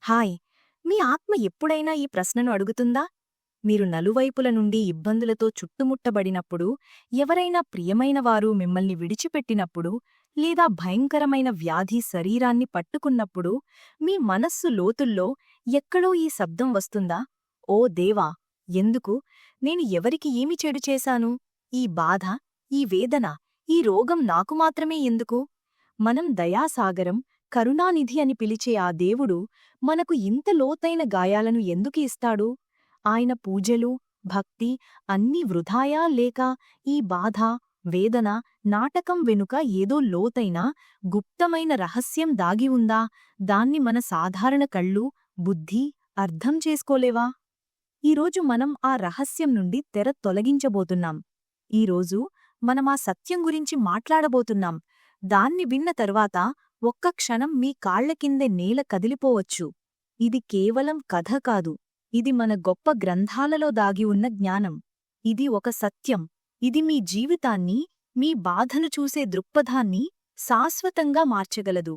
Hi మీ ఆత్మ ఎప్పుడైనా ఈ ప్రశ్నను అడుగుతుందా? మీరు నలువైపుల నుండి ఇబ్బందులతో చుట్టుముట్టబడినప్పుడు ఎవరైనా ప్రియమైన వారు మిమ్మల్ని విడిచిపెట్టినప్పుడు లేదా భయంకరమైన వ్యాధి శరీరాన్ని పట్టుకున్నప్పుడు మీ మనస్సు లోతుల్లో ఎక్కడో ఈ శబ్దం వస్తుందా? ఓ దేవా ఎందుకు? నేను ఎవరికి ఏమి చెడు చేశాను? ఈ బాధ ఈ వేదన ఈ రోగం నాకు మాత్రమే ఎందుకు? మనం దయాసాగరం కరుణానిధి అని పిలిచే ఆ దేవుడు మనకు ఇంత లోతైన గాయాలను ఎందుకు ఇస్తాడు? ఆయన పూజలు భక్తి అన్నీ వృధాయా లేక ఈ బాధ వేదన నాటకం వెనుక ఏదో లోతైన గుప్తమైన రహస్యం దాగి ఉందా? దాన్ని మన సాధారణ కళ్ళు బుద్ధి అర్థం చేసుకోలేవా? ఈరోజు మనం ఆ రహస్యం నుండి తెర తొలగించబోతున్నాం. ఈరోజు మనం ఆ సత్యం గురించి మాట్లాడబోతున్నాం. దాన్ని విన్న తరువాత ఒక్క క్షణం మీ కాళ్ళ కిందే నేల కదిలిపోవచ్చు. ఇది కేవలం కథ కాదు. ఇది మన గొప్ప గ్రంథాలలో దాగి ఉన్న జ్ఞానం. ఇది ఒక సత్యం. ఇది మీ జీవితాన్ని మీ బాధను చూసే దృక్పథాన్ని శాశ్వతంగా మార్చగలదు.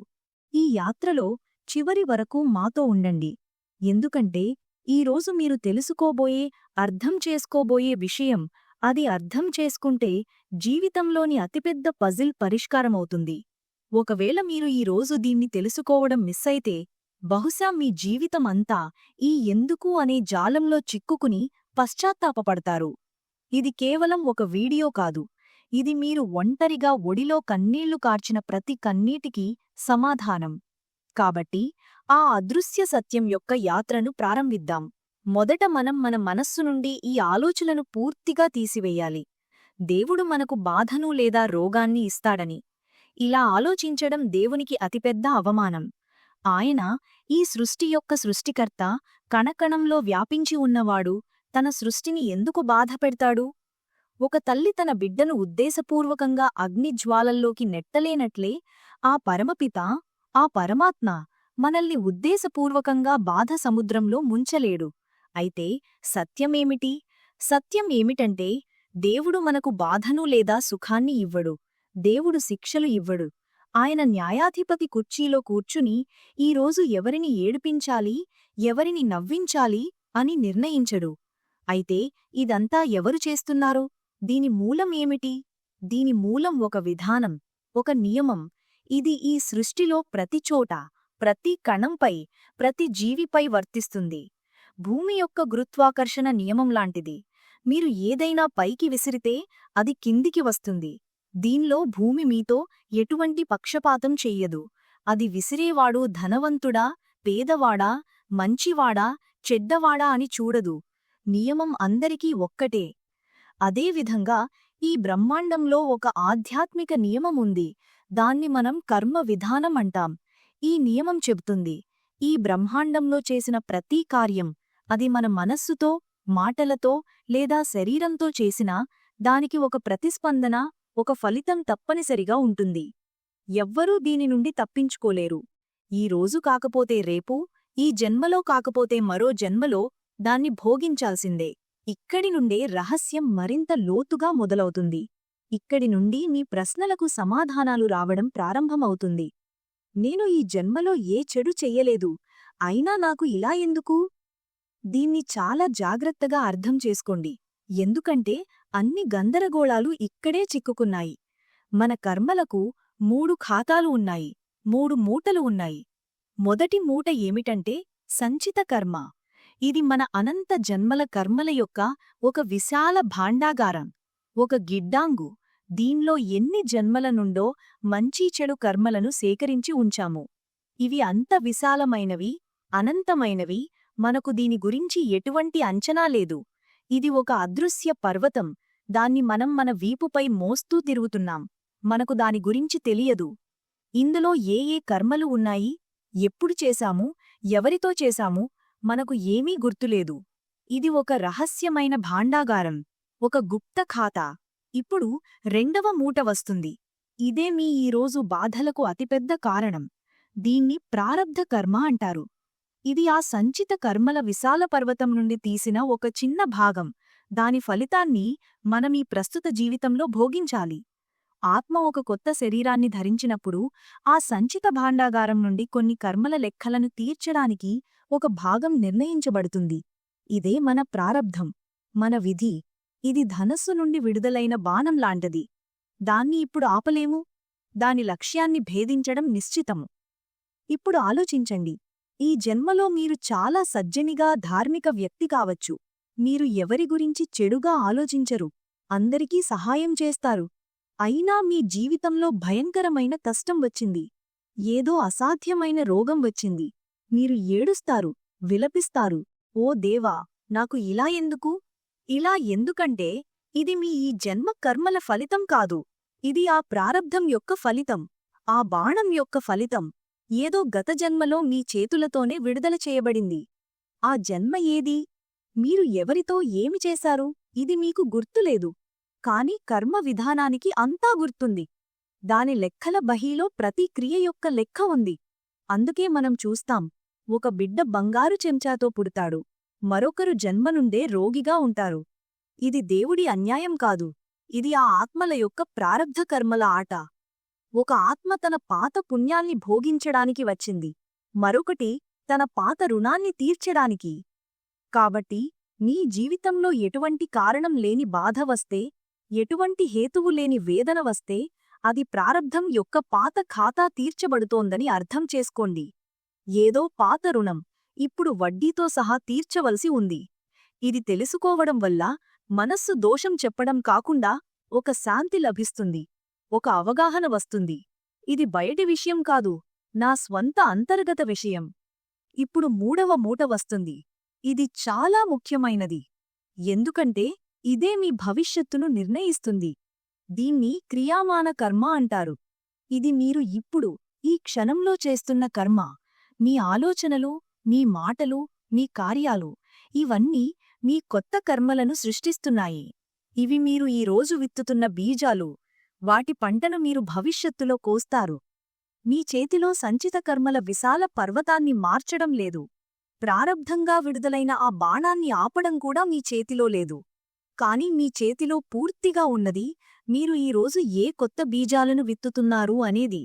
ఈ యాత్రలో చివరి వరకు మాతో ఉండండి. ఎందుకంటే ఈరోజు మీరు తెలుసుకోబోయే అర్థం చేసుకోబోయే విషయం అది అర్థం చేసుకుంటే జీవితంలోని అతిపెద్ద పజిల్ పరిష్కారమవుతుంది. ఒకవేళ మీరు ఈ రోజు దీన్ని తెలుసుకోవడం మిస్ అయితే బహుశా మీ జీవితమంతా ఈ ఎందుకు అనే జాలంలో చిక్కుకుని పశ్చాత్తాపపడతారు. ఇది కేవలం ఒక వీడియో కాదు. ఇది మీరు ఒంటరిగా ఒడిలో కన్నీళ్ళు కార్చిన ప్రతి కన్నీటికి సమాధానం. కాబట్టి ఆ అదృశ్య సత్యం యొక్క యాత్రను ప్రారంభిద్దాం. మొదట మనం మన మనస్సు నుండి ఈ ఆలోచనను పూర్తిగా తీసివేయాలి. దేవుడు మనకు బాధను లేదా రోగాన్ని ఇస్తాడని. ఇలా ఆలోచించడం దేవునికి అతిపెద్ద అవమానం. ఆయన ఈ సృష్టి యొక్క సృష్టికర్త కణకణంలో వ్యాపించి ఉన్నవాడు తన సృష్టిని ఎందుకు బాధపెడతాడు ఒక తల్లి తన బిడ్డను ఉద్దేశపూర్వకంగా అగ్నిజ్వాలల్లోకి నెట్టలేనట్లే ఆ పరమపిత ఆ పరమాత్మ మనల్ని ఉద్దేశపూర్వకంగా బాధ సముద్రంలో ముంచలేడు. అయితే సత్యమేమిటి? సత్యం ఏమిటంటే దేవుడు మనకు బాధను లేదా సుఖాన్ని ఇవ్వడు. దేవుడు శిక్షలు ఇవ్వడు. ఆయన న్యాయాధిపతి కుర్చీలో కూర్చుని ఈరోజు ఎవరిని ఏడిపించాలి? ఎవరిని నవ్వించాలి? అని నిర్ణయించడు. అయితే ఇదంతా ఎవరు చేస్తున్నారు? దీని మూలం ఏమిటి? దీని మూలం ఒక విధానం ఒక నియమం. ఇది ఈ సృష్టిలో ప్రతి చోట? ప్రతి కణంపై ప్రతి జీవిపై వర్తిస్తుంది. భూమి యొక్క గురుత్వాకర్షణ నియమం లాంటిది. మీరు ఏదైనా పైకి విసిరితే అది కిందికి వస్తుంది. దీన్లో భూమి మీతో ఎటువంటి పక్షపాతం చెయ్యదు అది విసిరేవాడు ధనవంతుడా పేదవాడా మంచివాడా చెడ్డవాడా అని చూడదు. నియమం అందరికీ ఒక్కటే. అదేవిధంగా ఈ బ్రహ్మాండంలో ఒక ఆధ్యాత్మిక నియమముంది. దాన్ని మనం కర్మ విధానం అంటాం. ఈ నియమం చెబుతుంది. ఈ బ్రహ్మాండంలో చేసిన ప్రతి కార్యం అది మన మనస్సుతో మాటలతో లేదా శరీరంతో చేసినా దానికి ఒక ప్రతిస్పందన ఒక ఫలితం తప్పనిసరిగా ఉంటుంది. ఎవ్వరూ దీని నుండి తప్పించుకోలేరు. ఈ రోజు కాకపోతే రేపు ఈ జన్మలో కాకపోతే మరో జన్మలో దాన్ని భోగించాల్సిందే. ఇక్కడి నుండే రహస్యం మరింత లోతుగా మొదలవుతుంది. ఇక్కడి నుండి మీ ప్రశ్నలకు సమాధానాలు రావడం ప్రారంభమవుతుంది. నేను ఈ జన్మలో ఏ చెడు చెయ్యలేదు. అయినా నాకు ఇలా ఎందుకు? దీన్ని చాలా జాగ్రత్తగా అర్థం చేసుకోండి. ఎందుకంటే అన్ని గందరగోళాలు ఇక్కడే చిక్కుకున్నాయి. మన కర్మలకు మూడు ఖాతాలు ఉన్నాయి. మూడు మూటలు ఉన్నాయి. మొదటి మూట ఏమిటంటే సంచిత కర్మ. ఇది మన అనంత జన్మల కర్మల యొక్క ఒక విశాల భాండాగారం. ఒక గిడ్డాంగు. దీన్లో ఎన్ని జన్మల నుండో మంచి చెడు కర్మలను సేకరించి ఉంచాము. ఇవి అంత విశాలమైనవి అనంతమైనవి మనకు దీని గురించి ఎటువంటి అంచనా లేదు. ఇది ఒక అదృశ్య పర్వతం దాన్ని మనం మన వీపుపై మోస్తూ తిరుగుతున్నాం. మనకు దాని గురించి తెలియదు. ఇందులో ఏ ఏ కర్మలు ఉన్నాయి? ఎప్పుడు చేశాము? ఎవరితో చేశాము? మనకు ఏమీ గుర్తులేదు. ఇది ఒక రహస్యమైన భాండాగారం ఒక గుప్త ఖాతా. ఇప్పుడు రెండవ మూట వస్తుంది. ఇదే మీ ఈరోజు బాధలకు అతిపెద్ద కారణం. దీన్ని ప్రారబ్ధ కర్మ అంటారు. ఇది ఆ సంచిత కర్మల విశాల పర్వతం నుండి తీసిన ఒక చిన్న భాగం. దాని ఫలితాన్ని మనం ఈ ప్రస్తుత జీవితంలో భోగించాలి. ఆత్మ ఒక కొత్త శరీరాన్ని ధరించినప్పుడు ఆ సంచిత భాండాగారం నుండి కొన్ని కర్మల లెక్కలను తీర్చడానికి ఒక భాగం నిర్ణయించబడుతుంది. ఇదే మన ప్రారబ్ధం. మన విధి. ఇది ధనస్సు నుండి విడుదలైన బాణం లాంటిది. దాన్ని ఇప్పుడు ఆపలేము? దాని లక్ష్యాన్ని భేదించడం నిశ్చితము. ఇప్పుడు ఆలోచించండి. ఈ జన్మలో మీరు చాలా సజ్జనిగా ధార్మిక వ్యక్తి కావచ్చు. మీరు ఎవరి గురించి చెడుగా ఆలోచించరు. అందరికీ సహాయం చేస్తారు. అయినా మీ జీవితంలో భయంకరమైన కష్టం వచ్చింది. ఏదో అసాధ్యమైన రోగం వచ్చింది. మీరు ఏడుస్తారు విలపిస్తారు. ఓ దేవా నాకు ఇలా ఎందుకు? ఇలా ఎందుకంటే ఇది మీ ఈ జన్మ కర్మల ఫలితం కాదు. ఇది ఆ ప్రారబ్ధం యొక్క ఫలితం. ఆ బాణం యొక్క ఫలితం. ఏదో గత జన్మలో మీ చేతులతోనే విడుదల చేయబడింది. ఆ జన్మ ఏది? మీరు ఎవరితో ఏమి చేశారు? ఇది మీకు గుర్తులేదు కాని కర్మ విధానానికి అంతా గుర్తుంది. దాని లెక్కల బహీలో ప్రతి క్రియ యొక్క లెక్క ఉంది. అందుకే మనం చూస్తాం. ఒక బిడ్డ బంగారు చెంచాతో పుడతాడు. మరొకరు జన్మనుండే రోగిగా ఉంటారు. ఇది దేవుడి అన్యాయం కాదు. ఇది ఆ ఆత్మల యొక్క ప్రారబ్ధ కర్మల ఆట. ఒక ఆత్మ తన పాత పుణ్యాల్ని భోగించడానికి వచ్చింది. మరొకటి తన పాత రుణాన్ని తీర్చడానికి. కాబట్టి నీ జీవితంలో ఎటువంటి కారణం లేని బాధ వస్తే ఎటువంటి హేతువు లేని వేదన వస్తే అది ప్రారబ్ధం యొక్క పాత ఖాతా తీర్చబడుతోందని అర్థం చేసుకోండి. ఏదో పాత రుణం. ఇప్పుడు వడ్డీతో సహా తీర్చవలసి ఉంది. ఇది తెలుసుకోవడం వల్ల మనస్సు దోషం చెప్పడం కాకుండా ఒక శాంతి లభిస్తుంది ఒక అవగాహన వస్తుంది. ఇది బయటి విషయం కాదు నా స్వంత అంతర్గత విషయం. ఇప్పుడు మూడవ మూట వస్తుంది. ఇది చాలా ముఖ్యమైనది. ఎందుకంటే ఇదే మీ భవిష్యత్తును నిర్ణయిస్తుంది. దీన్ని క్రియామాన కర్మ అంటారు. ఇది మీరు ఇప్పుడు ఈ క్షణంలో చేస్తున్న కర్మ మీ ఆలోచనలు మీ మాటలు మీ కార్యాలు ఇవన్నీ మీ కొత్త కర్మలను సృష్టిస్తున్నాయి. ఇవి మీరు ఈ రోజు విత్తుతున్న బీజాలు. వాటి పంటను మీరు భవిష్యత్తులో కోస్తారు. మీ చేతిలో సంచిత కర్మల విశాల పర్వతాన్ని మార్చడం లేదు. ప్రారబ్ధంగా విడుదలైన ఆ బాణాన్ని ఆపడం కూడా మీ చేతిలో లేదు. కాని మీ చేతిలో పూర్తిగా ఉన్నది మీరు ఈరోజు ఏ కొత్త బీజాలను విత్తుతున్నారు అనేది.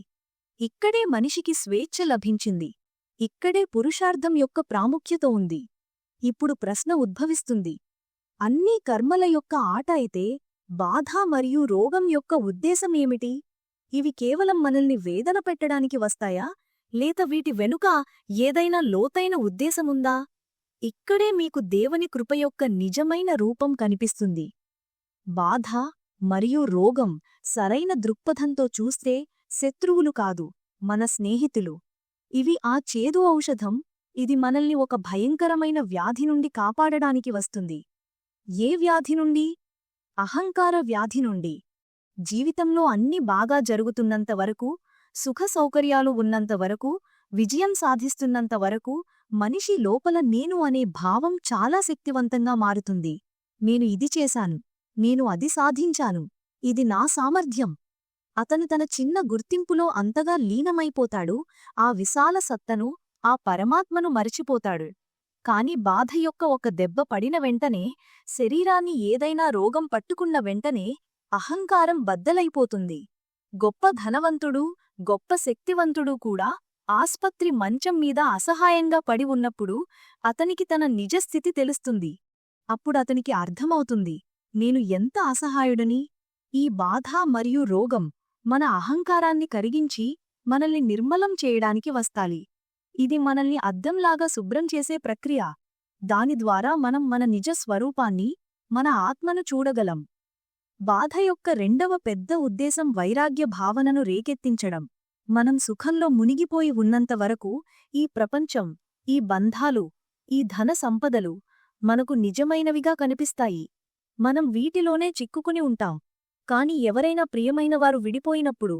ఇక్కడే మనిషికి స్వేచ్ఛ లభించింది. ఇక్కడే పురుషార్థం యొక్క ప్రాముఖ్యత ఉంది. ఇప్పుడు ప్రశ్న ఉద్భవిస్తుంది. అన్నీ కర్మల యొక్క ఆట అయితే బాధ మరియు రోగం యొక్క ఉద్దేశమేమిటి ఇవి కేవలం మనల్ని వేదన పెట్టడానికి వస్తాయా? లేత వీటి వెనుక ఏదైనా లోతైన ఉద్దేశముందా? ఇక్కడే మీకు దేవుని కృప యొక్క నిజమైన రూపం కనిపిస్తుంది. బాధ మరియు రోగం సరైన దృక్పథంతో చూస్తే శత్రువులు కాదు మన స్నేహితులు. ఇవి ఆ చేదు ఔషధం. ఇది మనల్ని ఒక భయంకరమైన వ్యాధి నుండి కాపాడడానికి వస్తుంది. ఏ వ్యాధి నుండి? అహంకార వ్యాధి నుండి. జీవితంలో అన్ని బాగా జరుగుతున్నంత వరకు సుఖ సౌకర్యాలు ఉన్నంత వరకు విజయం సాధిస్తున్నంత వరకు మనిషి లోపల నేను అనే భావం చాలా శక్తివంతంగా మారుతుంది. నేను ఇది చేశాను. నేను అది సాధించాను. ఇది నా సామర్థ్యం. అతను తన చిన్న గుర్తింపులో అంతగా లీనమైపోతాడు. ఆ విశాల సత్తను ఆ పరమాత్మను మరిచిపోతాడు. కాని బాధ యొక్క ఒక దెబ్బ పడిన వెంటనే శరీరాన్ని ఏదైనా రోగం పట్టుకున్న వెంటనే అహంకారం బద్దలైపోతుంది. గొప్ప ధనవంతుడు గొప్ప శక్తివంతుడు కూడా ఆస్పత్రి మంచం మీద అసహాయంగా పడి ఉన్నప్పుడు అతనికి తన నిజస్థితి తెలుస్తుంది. అప్పుడతనికి అర్థమవుతుంది నేను ఎంత అసహాయుడని? ఈ బాధ మరియు రోగం మన అహంకారాన్ని కరిగించి మనల్ని నిర్మలం చేయడానికి వస్తాలి. ఇది మనల్ని అద్దంలాగా శుభ్రం చేసే ప్రక్రియ. దాని ద్వారా మనం మన నిజ స్వరూపాన్ని మన ఆత్మను చూడగలం. బాధ యొక్క రెండవ పెద్ద ఉద్దేశం వైరాగ్య భావనను రేకెత్తించడం. మనం సుఖంలో మునిగిపోయి ఉన్నంతవరకు ఈ ప్రపంచం ఈ బంధాలు ఈ ధన సంపదలు మనకు నిజమైనవిగా కనిపిస్తాయి. మనం వీటిలోనే చిక్కుకుని ఉంటాం. కాని ఎవరైనా ప్రియమైనవారు విడిపోయినప్పుడు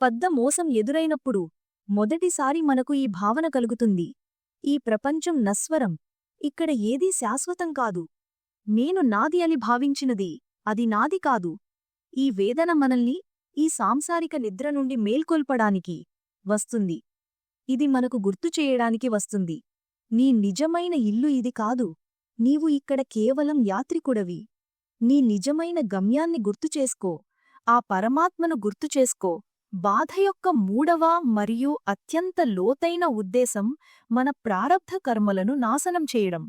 పెద్ద మోసం ఎదురైనప్పుడు మొదటిసారి మనకు ఈ భావన కలుగుతుంది. ఈ ప్రపంచం నస్వరం. ఇక్కడ ఏదీ శాశ్వతం కాదు. నేను నాది అని భావించినది అది నాది కాదు. ఈ వేదన మనల్ని ఈ సాంసారిక నిద్ర నుండి మేల్కొల్పడానికి వస్తుంది. ఇది మనకు గుర్తు చేయడానికి వస్తుంది. నీ నిజమైన ఇల్లు ఇది కాదు. నీవు ఇక్కడ కేవలం యాత్రికుడవి. నీ నిజమైన గమ్యాన్ని గుర్తుచేసుకో ఆ పరమాత్మను గుర్తుచేసుకో బాధ యొక్క మూడవ మరియు అత్యంత లోతైన ఉద్దేశం మన ప్రారబ్ధ కర్మలను నాశనం చేయడం.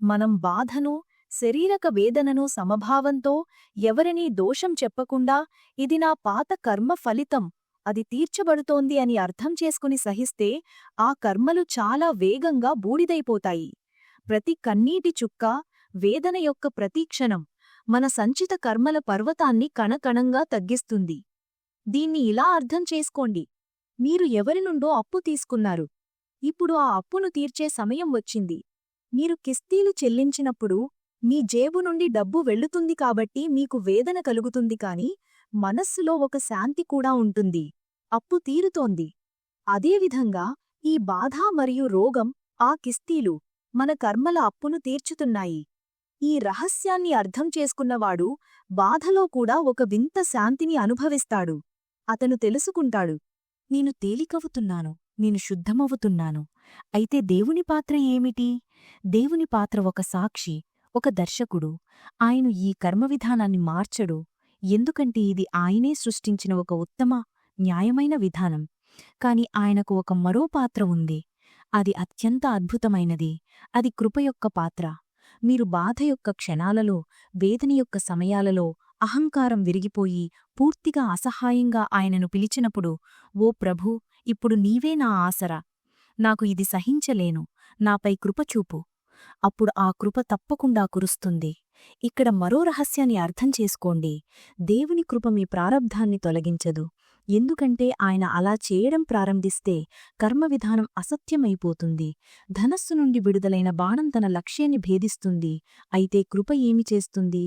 మనం బాధను శరీరక వేదనను సమభావంతో ఎవరినీ దోషం చెప్పకుండా ఇది నా పాత కర్మ ఫలితం అది తీర్చబడుతోంది అని అర్థం చేసుకుని సహిస్తే ఆ కర్మలు చాలా వేగంగా బూడిదైపోతాయి. ప్రతి కన్నీటి చుక్క వేదన యొక్క ప్రతీక్షణం మన సంచిత కర్మల పర్వతాన్ని కణకణంగా తగ్గిస్తుంది. దీన్ని ఇలా అర్థం చేసుకోండి. మీరు ఎవరి నుండో అప్పు తీసుకున్నారు. ఇప్పుడు ఆ అప్పును తీర్చే సమయం వచ్చింది. మీరు కిస్తీలు చెల్లించినప్పుడు మీ జేబు నుండి డబ్బు వెళ్ళుతుంది కాబట్టి మీకు వేదన కలుగుతుంది కాని మనస్సులో ఒక శాంతి కూడా ఉంటుంది. అప్పు తీరుతోంది. అదేవిధంగా ఈ బాధ మరియు రోగం ఆ కిస్తీలు మన కర్మల అప్పును తీర్చుతున్నాయి. ఈ రహస్యాన్ని అర్థం చేసుకున్నవాడు బాధలో కూడా ఒక వింత శాంతిని అనుభవిస్తాడు. అతను తెలుసుకుంటాడు నేను తేలికవుతున్నాను నేను శుద్ధమవుతున్నాను. అయితే దేవుని పాత్ర ఏమిటి? దేవుని పాత్ర ఒక సాక్షి ఒక దర్శకుడు. ఆయన ఈ కర్మవిధానాన్ని మార్చడు. ఎందుకంటే ఇది ఆయనే సృష్టించిన ఒక ఉత్తమ న్యాయమైన విధానం. కాని ఆయనకు ఒక మరో పాత్ర ఉంది. అది అత్యంత అద్భుతమైనది. అది కృప యొక్క పాత్ర. మీరు బాధ యొక్క క్షణాలలో వేదన యొక్క సమయాలలో అహంకారం విరిగిపోయి పూర్తిగా అసహాయంగా ఆయనను పిలిచినప్పుడు ఓ ప్రభూ ఇప్పుడు నీవే నా ఆసరా. నాకు ఇది సహించలేను. నాపై కృపచూపు అప్పుడు ఆ కృప తప్పకుండా కురుస్తుంది. ఇక్కడ మరో రహస్యాన్ని అర్థం చేసుకోండి. దేవుని కృప మీ ప్రారబ్ధాన్ని తొలగించదు. ఎందుకంటే ఆయన అలా చేయడం ప్రారంభిస్తే కర్మవిధానం అసత్యమైపోతుంది. ధనస్సు నుండి విడుదలైన బాణం తన లక్ష్యాన్ని భేదిస్తుంది. అయితే కృప ఏమి చేస్తుంది?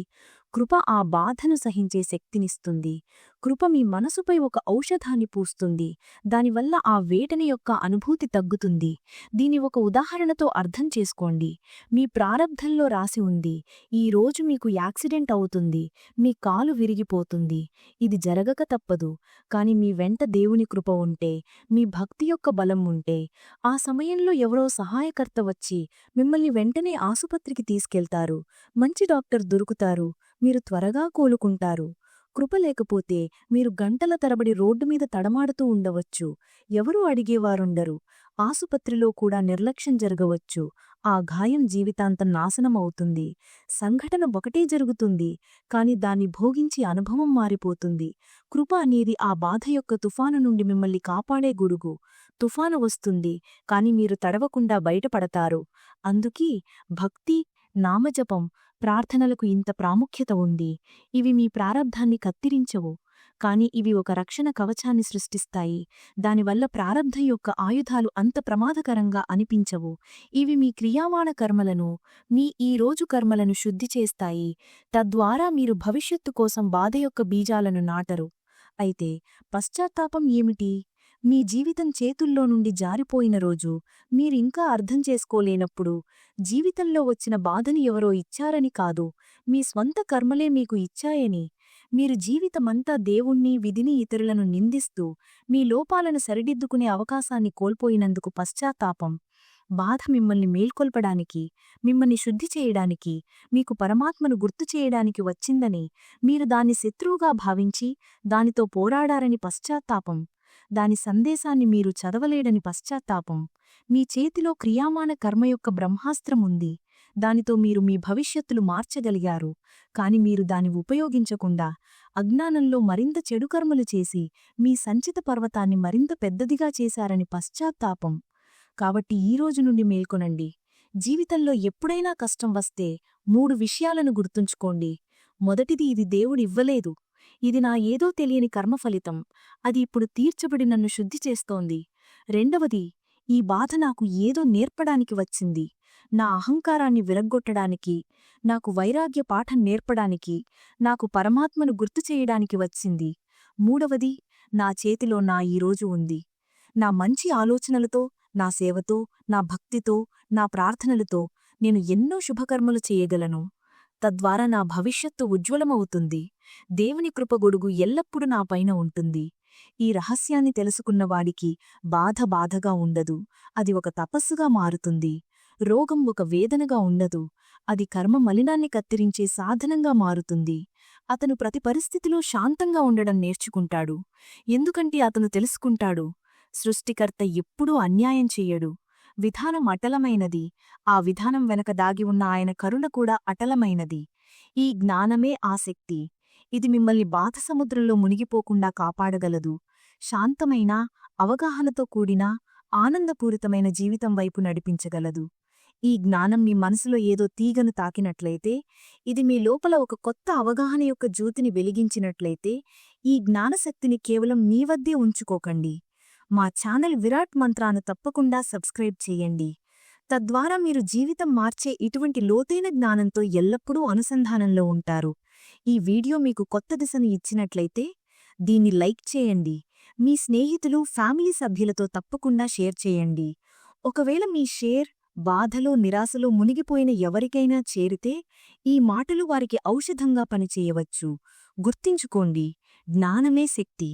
కృప ఆ బాధను సహించే శక్తినిస్తుంది. కృప మీ మనసుపై ఒక ఔషధాన్ని పూస్తుంది. దానివల్ల ఆ వేటని యొక్క అనుభూతి తగ్గుతుంది. దీని ఒక ఉదాహరణతో అర్థం చేసుకోండి. మీ ప్రారబ్ధంలో రాసి ఉంది. ఈ రోజు మీకు యాక్సిడెంట్ అవుతుంది. మీ కాలు విరిగిపోతుంది. ఇది జరగక తప్పదు. కాని మీ వెంట దేవుని కృప ఉంటే మీ భక్తి యొక్క బలం ఉంటే ఆ సమయంలో ఎవరో సహాయకర్త వచ్చి మిమ్మల్ని వెంటనే ఆసుపత్రికి తీసుకెళ్తారు. మంచి డాక్టర్ దొరుకుతారు. మీరు త్వరగా కోలుకుంటారు. కృప లేకపోతే మీరు గంటల తరబడి రోడ్డు మీద తడమాడుతూ ఉండవచ్చు. ఎవరూ అడిగేవారుండరు. ఆసుపత్రిలో కూడా నిర్లక్ష్యం జరగవచ్చు. ఆ గాయం జీవితాంతం నాశనమవుతుంది సంఘటన ఒకటే జరుగుతుంది. కాని దాన్ని భోగించి అనుభవం మారిపోతుంది. కృప అనేది ఆ బాధ యొక్క తుఫాను నుండి మిమ్మల్ని కాపాడే గుడుగు. తుఫాను వస్తుంది. కాని మీరు తడవకుండా బయటపడతారు. అందుకీ భక్తి నామజపం ప్రార్థనలకు ఇంత ప్రాముఖ్యత ఉంది. ఇవి మీ ప్రారబ్ధాన్ని కత్తిరించవు. కాని ఇవి ఒక రక్షణ కవచాన్ని సృష్టిస్తాయి. దానివల్ల ప్రారబ్ధం యొక్క ఆయుధాలు అంత ప్రమాదకరంగా అనిపించవు. ఇవి మీ క్రియావాణ కర్మలను మీ ఈ రోజు కర్మలను శుద్ధి చేస్తాయి. తద్వారా మీరు భవిష్యత్తు కోసం బాధ యొక్క బీజాలను నాటరు. అయితే పశ్చాత్తాపం ఏమిటి? మీ జీవితం చేతుల్లో నుండి జారిపోయిన రోజు మీరింకా అర్థం చేసుకోలేనప్పుడు జీవితంలో వచ్చిన బాధని ఎవరో ఇచ్చారని కాదు మీ స్వంత కర్మలే మీకు ఇచ్చాయని మీరు జీవితమంతా దేవుణ్ణి విధిని ఇతరులను నిందిస్తూ మీ లోపాలను సరిదిద్దుకునే అవకాశాన్ని కోల్పోయినందుకు పశ్చాత్తాపం. బాధ మిమ్మల్ని మేల్కొల్పడానికి మిమ్మల్ని శుద్ధి చేయడానికి మీకు పరమాత్మను గుర్తు చేయడానికి వచ్చిందని మీరు దాన్ని శత్రువుగా భావించి దానితో పోరాడారని పశ్చాత్తాపం. దాని సందేశాన్ని మీరు చదవలేడని పశ్చాత్తాపం. మీ చేతిలో క్రియామాణ కర్మ యొక్క బ్రహ్మాస్త్రం ఉంది. దానితో మీరు మీ భవిష్యత్తులు మార్చగలిగారు. కాని మీరు దాని ఉపయోగించకుండా అజ్ఞానంలో మరింత చెడుకర్మలు చేసి మీ సంచిత పర్వతాన్ని మరింత పెద్దదిగా చేశారని పశ్చాత్తాపం. కాబట్టి ఈ రోజు నుండి మేల్కొనండి. జీవితంలో ఎప్పుడైనా కష్టం వస్తే మూడు విషయాలను గుర్తుంచుకోండి. మొదటిది ఇది దేవుడివ్వలేదు ఇది నా ఏదో తెలియని కర్మఫలితం అది ఇప్పుడు తీర్చబడి నన్ను శుద్ధి చేస్తోంది. రెండవది ఈ బాధ నాకు ఏదో నేర్పడానికి వచ్చింది. నా అహంకారాన్ని విరగ్గొట్టడానికి నాకు వైరాగ్య పాఠం నేర్పడానికి నాకు పరమాత్మను గుర్తు చేయడానికి వచ్చింది. మూడవది నా చేతిలో నా ఈరోజు ఉంది. నా మంచి ఆలోచనలతో నా సేవతో నా భక్తితో నా ప్రార్థనలతో నేను ఎన్నో శుభకర్మలు చేయగలను. తద్వారా నా భవిష్యత్తు ఉజ్వలమవుతుంది. దేవుని కృపగొడుగు ఎల్లప్పుడూ నా పైన ఉంటుంది. ఈ రహస్యాన్ని తెలుసుకున్నవాడికి బాధ బాధగా ఉండదు. అది ఒక తపస్సుగా మారుతుంది. రోగం ఒక వేదనగా ఉండదు. అది కర్మ మలినాన్ని కత్తిరించే సాధనంగా మారుతుంది. అతను ప్రతి పరిస్థితిలో శాంతంగా ఉండడం నేర్చుకుంటాడు. ఎందుకంటే అతను తెలుసుకుంటాడు. సృష్టికర్త ఎప్పుడూ అన్యాయం చెయ్యడు విధానం అటలమైనది. ఆ విధానం వెనక దాగి ఉన్న ఆయన కరుణ కూడా అటలమైనది. ఈ జ్ఞానమే ఆసక్తి ఇది మిమ్మల్ని బాధ సముద్రంలో మునిగిపోకుండా కాపాడగలదు. శాంతమైన అవగాహనతో కూడిన ఆనందపూరితమైన జీవితం వైపు నడిపించగలదు. ఈ జ్ఞానం మీ మనసులో ఏదో తీగను తాకినట్లయితే ఇది మీ లోపల ఒక కొత్త అవగాహన యొక్క జ్యోతిని వెలిగించినట్లయితే ఈ జ్ఞానశక్తిని కేవలం మీ వద్దే ఉంచుకోకండి. మా ఛానల్ విరాట్ మంత్రాను తప్పకుండా సబ్స్క్రైబ్ చేయండి. తద్వారా మీరు జీవితం మార్చే ఇటువంటి లోతైన జ్ఞానంతో ఎల్లప్పుడూ అనుసంధానంలో ఉంటారు. ఈ వీడియో మీకు కొత్త దిశను ఇచ్చినట్లయితే దీన్ని లైక్ చేయండి. మీ స్నేహితులు ఫ్యామిలీ సభ్యులతో తప్పకుండా షేర్ చేయండి. ఒకవేళ మీ షేర్ బాధలో నిరాశలో మునిగిపోయిన ఎవరికైనా చేరితే ఈ మాటలు వారికి ఔషధంగా పనిచేయవచ్చు. గుర్తించుకోండి జ్ఞానమే శక్తి.